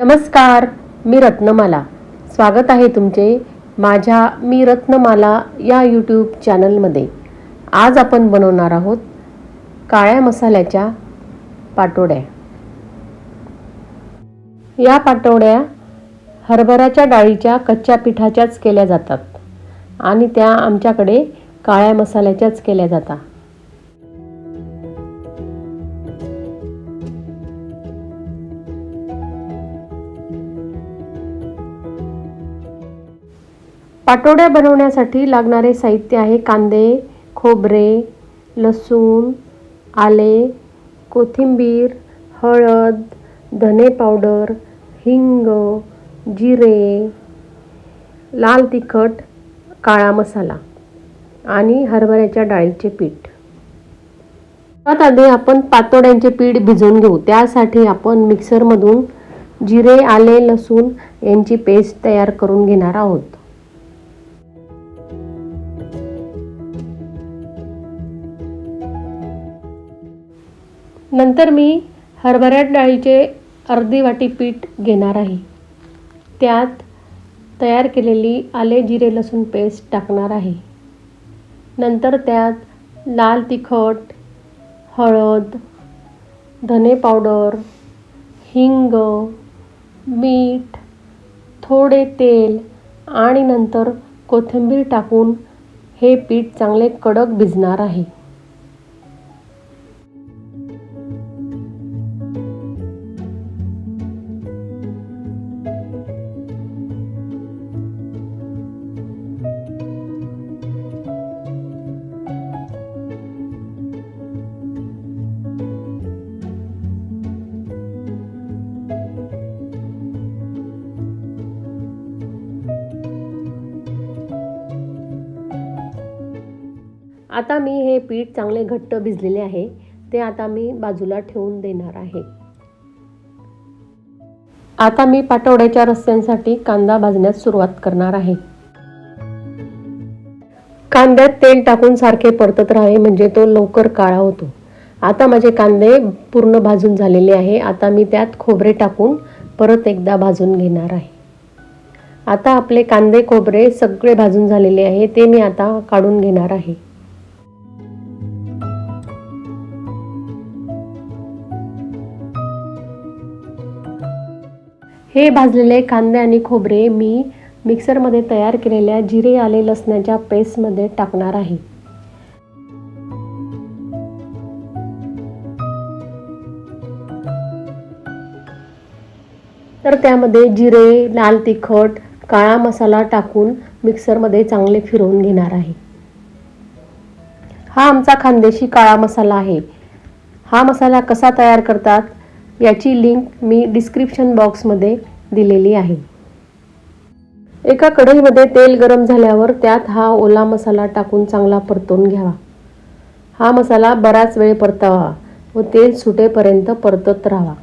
नमस्कार मी रत्नमाला. स्वागत आहे तुमचे माझ्या मी रत्नमाला या यूट्यूब चॅनलमध्ये आज आपण बनवणार आहोत काळ्या मसाल्याच्या पाटोड्या. या पाटोड्या हरभऱ्याच्या डाळीच्या कच्च्या पिठाच्याच केल्या जातात आणि त्या आमच्याकडे काळ्या मसाल्याच्याच केल्या जातात. पाटोड्या बनवण्यासाठी लागणारे साहित्य आहे कांदे खोबरे लसूण आले कोथिंबीर हळद धने पावडर हिंग जिरे लाल तिखट काळा मसाला आणि हरभऱ्याच्या डाळीचे पीठ. त्यात आधी आपण पातोड्यांचे पीठ भिजवून घेऊ. त्यासाठी आपण मिक्सरमधून जिरे आले लसूण यांची पेस्ट तयार करून घेणार आहोत. नंतर मी हरभऱ्या डाळीचे अर्धी वाटी पीठ घेणार आहे. त्यात तयार केलेली आले जिरे लसूण पेस्ट टाकणार आहे. नंतर त्यात लाल तिखट हळद धने पावडर हिंग मीठ थोडे तेल आणि नंतर कोथिंबीर टाकून हे पीठ चांगले कडक भिजणार आहे. आता मी हे पीठ चांगले घट्ट भिजलेले आहे. ते आता मी बाजूला ठेवून देणार आहे. आता मी पाटवड्याच्या रस्त्यांसाठी कांदा भाजण्यास सुरुवात करणार आहे. कांद्यात तेल टाकून सारखे परतत राहावे म्हणजे तो लवकर काळा होतो. आता माझे कांदे पूर्ण भाजून झालेले आहे. आता मी त्यात खोबरे टाकून परत एकदा भाजून घेणार आहे. आता आपले कांदे खोबरे सगळे भाजून झालेले आहे. ते मी आता काढून घेणार आहे. हे भाजलेले कांदे आणि खोबरे मी मिक्सरमध्ये तयार केलेल्या जिरे आले लसणाच्या पेस्टमध्ये टाकणार आहे. तर त्यामध्ये जिरे लाल तिखट काळा मसाला टाकून मिक्सरमध्ये चांगले फिरवून घेणार आहे. हा आमचा खानदेशी काळा मसाला आहे. हा मसाला कसा तयार करतात? याची लिंक मी डिस्क्रिप्शन बॉक्समध्ये दिलेली आहे. एका कढईमध्ये तेल गरम झाल्यावर त्यात हा ओला मसाला टाकून चांगला परतून घ्यावा. हा मसाला बराच वेळ परतावा व तेल सुटेपर्यंत परतत राहावा.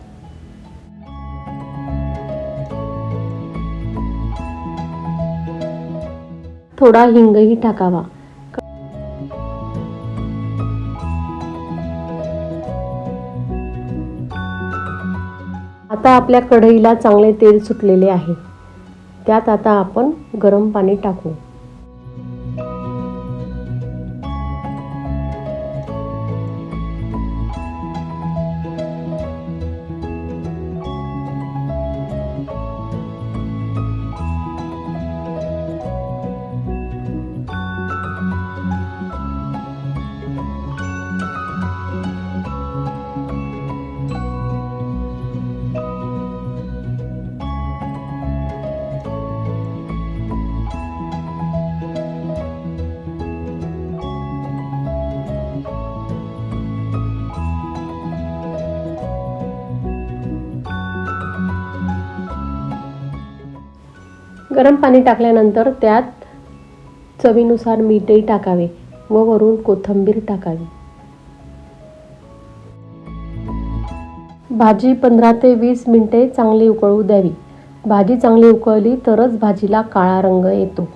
थोडा हिंगही टाकावा. आता आपल्या कढईला चांगले तेल सुटलेले आहे. त्यात आता आपण गरम पाणी टाकू. गरम पाणी टाकल्यानंतर त्यात चवीनुसार मीठही टाकावे व वरून कोथिंबीर टाकावी. भाजी पंधरा ते वीस मिनिटे चांगली उकळू द्यावी. भाजी चांगली उकळली तरच भाजीला काळा रंग येतो.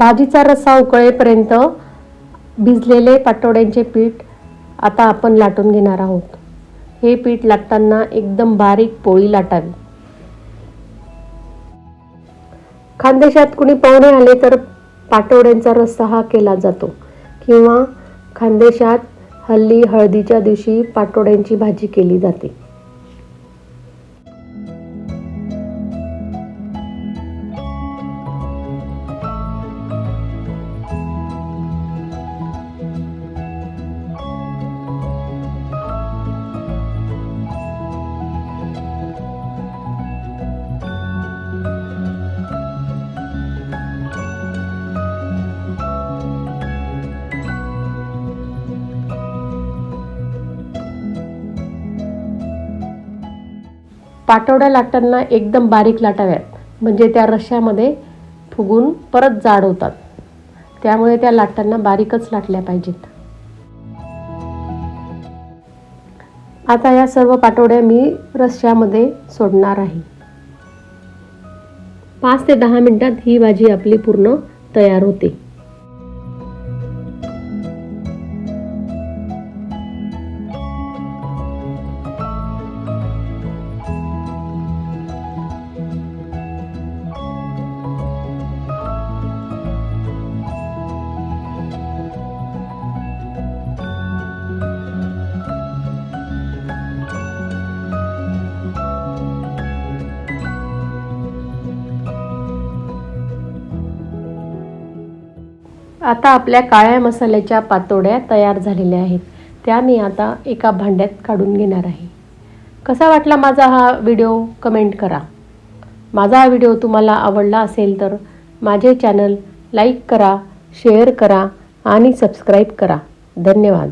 भाजीचा रस्सा उकळेपर्यंत भिजलेले पाटोड्यांचे पीठ आता आपण लाटून घेणार आहोत. हे पीठ लाटताना एकदम बारीक पोळी लाटावी. खानदेशात कुणी पाहुणे आले तर पाटोड्यांचा रस्सा हा केला जातो किंवा खानदेशात हल्ली हळदीच्या दिवशी पाटोड्यांची भाजी केली जाते. पाठवड्या लाटताना एकदम बारीक लाटाव्यात. म्हणजे त्या रश्श्यामध्ये फुगून परत जाड होतात. त्यामुळे त्या लाटताना बारीकच लाटल्या पाहिजेत. आता या सर्व पाटोड्या मी रश्श्यामध्ये सोडणार आहे. पाच ते दहा मिनटात ही भाजी आपली पूर्ण तयार होते. आता आपल्या काळ्या मसाल्याच्या पातोड्या तयार झालेल्या आहेत. त्या मी आता एका भांड्यात काढून घेणार आहे. कसा वाटला माझा हा व्हिडिओ? कमेंट करा. माझा हा व्हिडिओ तुम्हाला आवडला असेल तर माझे चॅनल लाईक करा शेअर करा आणि सबस्क्राईब करा. धन्यवाद.